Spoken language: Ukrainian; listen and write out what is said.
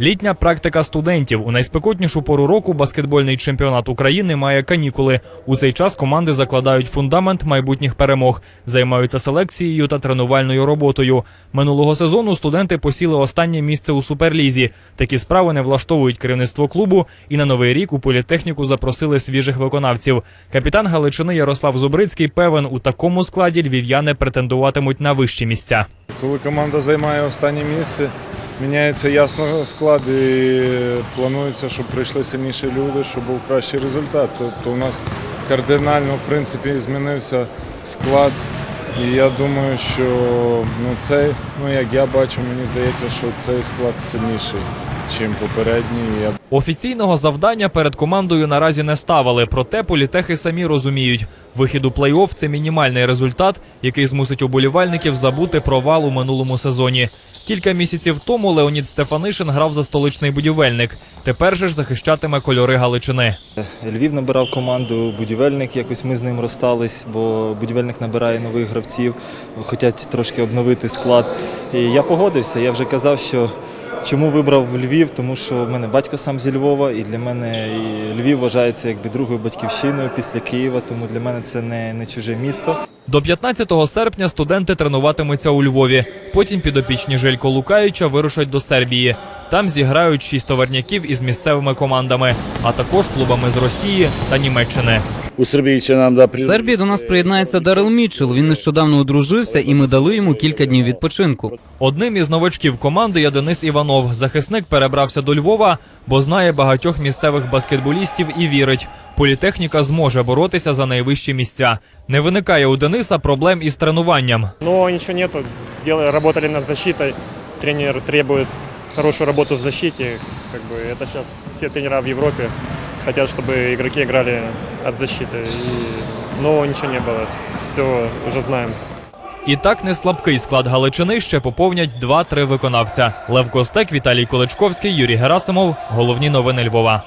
Літня практика студентів у найспекотнішу пору року баскетбольний чемпіонат України має канікули. У цей час команди закладають фундамент майбутніх перемог, займаються селекцією та тренувальною роботою. Минулого сезону студенти посіли останнє місце у суперлізі. Такі справи не влаштовують керівництво клубу, і на новий рік у політехніку запросили свіжих виконавців. Капітан Галичини Ярослав Зубрицький певен, у такому складі львів'яни претендуватимуть на вищі місця. Коли команда займає останнє місце, міняється ясно склад і планується, щоб прийшли сильніші люди, щоб був кращий результат. Тобто у нас кардинально в принципі змінився склад. І я думаю, що ну, цей, ну як я бачу, мені здається, що цей склад сильніший, ніж попередній. Офіційного завдання перед командою наразі не ставили, проте політехи самі розуміють, вихід у плей-офф – це мінімальний результат, який змусить уболівальників забути провал у минулому сезоні. Кілька місяців тому Леонід Стефанишин грав за столичний будівельник. Тепер же ж захищатиме кольори Галичини. Львів набирав команду, будівельник, якось ми з ним розстались, бо будівельник набирає нових гравців, хочуть трошки обновити склад. І я погодився. Я вже казав, що чому вибрав Львів, тому що в мене батько сам зі Львова, і для мене і Львів вважається якби другою батьківщиною після Києва, тому для мене це не, не чуже місто. До 15 серпня студенти тренуватимуться у Львові. Потім підопічні Желько Лукаюча вирушать до Сербії. Там зіграють шість товарняків із місцевими командами, а також клубами з Росії та Німеччини. У Сербії чи нам да Сербії до нас приєднається Дарел Мітчелл. Він нещодавно одружився, і ми дали йому кілька днів відпочинку. Одним із новачків команди є Денис Іванов. Захисник перебрався до Львова, бо знає багатьох місцевих баскетболістів і вірить. Політехніка зможе боротися за найвищі місця. Не виникає у Дениса проблем із тренуванням. Но ничего нету. Работали над защитой. Тренер требует хорошую работу в защите. Как бы это сейчас все тренера в Европе хотят, чтобы игроки играли от защиты. И, но ничего не было. Все уже знаем. І так не слабкий склад Галичини ще поповнять 2-3 виконавця: Лев Костек, Віталій Количковський, Юрій Герасимов. Головні новини Львова.